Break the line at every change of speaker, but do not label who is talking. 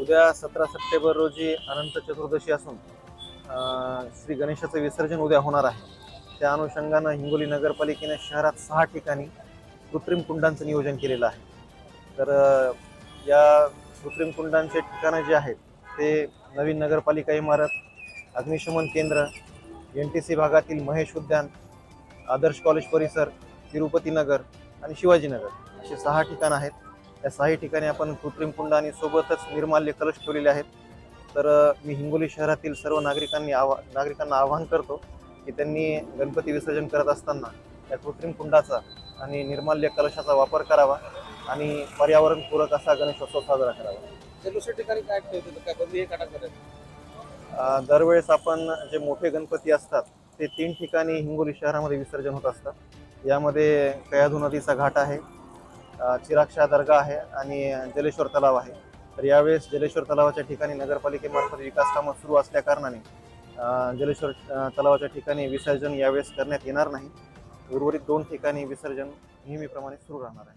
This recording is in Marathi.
उद्या सतरा सप्टेंबर रोजी अनंत चतुर्दशी असून श्री गणेशाचं विसर्जन उद्या होणार आहे. त्या अनुषंगानं हिंगोली नगरपालिकेने शहरात सहा ठिकाणी कृत्रिम कुंडांचं नियोजन केलेलं आहे. तर या कृत्रिम कुंडांचे ठिकाणं जे आहेत ते नवीन नगरपालिका इमारत अग्निशमन केंद्र एन टी सी भागातील महेश उद्यान आदर्श कॉलेज परिसर तिरुपती नगर आणि शिवाजीनगर असे सहा ठिकाणं आहेत. या सहाही ठिकाणी आपण कृत्रिम कुंड आणि सोबतच निर्माल्य कलश ठेवलेले आहेत. तर मी हिंगोली शहरातील सर्व नागरिकांनी आवा नागरिकांना आवाहन करतो की त्यांनी गणपती विसर्जन करत असताना या कृत्रिम कुंडाचा आणि निर्माल्य कलशाचा वापर करावा आणि पर्यावरणपूरक असा गणेशोत्सव साजरा करावा.
दुसऱ्या ठिकाणी काय ठेवतो
दरवेळेस आपण जे मोठे गणपती असतात ते तीन ठिकाणी हिंगोली शहरामध्ये विसर्जन होत असतात यामध्ये कयाधू नदीचा घाट आहे चिराक्षा दर्गा आहे आणि जलेश्वर तलाव आहे. तर यावेळेस जलेश्वर तलावाच्या ठिकाणी नगरपालिकेमार्फत विकास कामं सुरू असल्याकारणाने जलेश्वर तलावाच्या ठिकाणी विसर्जन यावेळेस करण्यात येणार नाही. उर्वरित दोन ठिकाणी विसर्जन नेहमीप्रमाणे सुरू राहणार आहे.